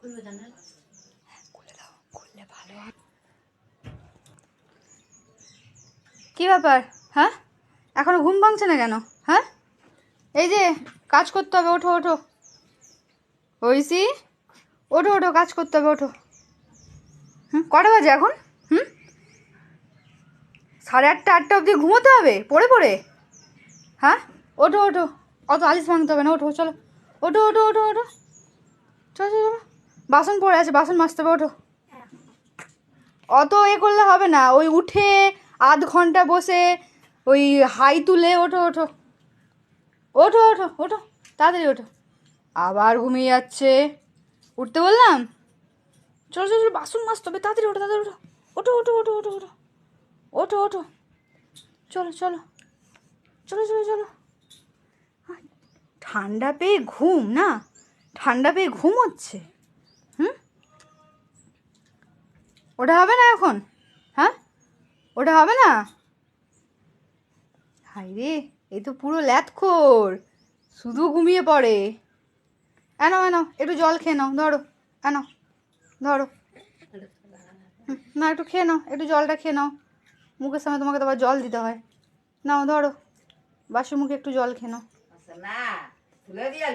খুলবে খুলে দাও খুললে ভালো কি ব্যাপার হ্যাঁ? এখনও ঘুম ভাঙছে না কেন হ্যাঁ? এই যে, কাজ করতে হবে, ওঠো ওঠো। ওইসি ওঠো ওঠো, কাজ করতে হবে, ওঠো। হুম, কটা বাজে এখন? হুম? সাড়ে আটটা আটটা অবধি ঘুমোতে হবে? পড়ে পড়ে? হ্যাঁ? ওঠো ওঠো। অত আলিশ ভাঙতে হবে না, ওঠো, চলো। ওঠো ওঠো ওঠো ওঠো। চলো চলো। বাসন পড়ে আছে, বাসন মাজতে হবে, ওঠো। অত এ করলে হবে না, ওই উঠে আধ ঘণ্টা বসে ওই হাই তুলে ওঠো ওঠো। ওঠো ওঠো ওঠো, তাড়াতাড়ি ওঠো। আবার ঘুমিয়ে যাচ্ছে। উঠতে বললাম? চলো চলো চলো, বাসন মাজতে হবে, তাড়াতাড়ি ওঠো তাড়াতাড়ি ওঠো। ওঠো ওঠো ওঠো ওঠো ওঠো। ওঠো ওঠো। চলো চলো। চলো চলো চলো। ঠান্ডা পেয়ে ঘুম, না? ঠান্ডা পেয়ে ঘুম হচ্ছে। ওটা হবে না এখন? হ্যাঁ? ওটা হবে না? হাই রে এই তো পুরো ল্যাথখোর শুধু ঘুমিয়ে পড়ে। এনো এনো একটু জল খেয়ে নাও, ধরো এনো ধরো। না, একটু খেয়ে নাও, একটু জলটা খেয়ে নাও। মুখের সামনে তোমাকে তো আবার জল দিতে হয়। নাও, ধরো। বাসি মুখে একটু জল খেয়ে নাও। না, তুলে তুলে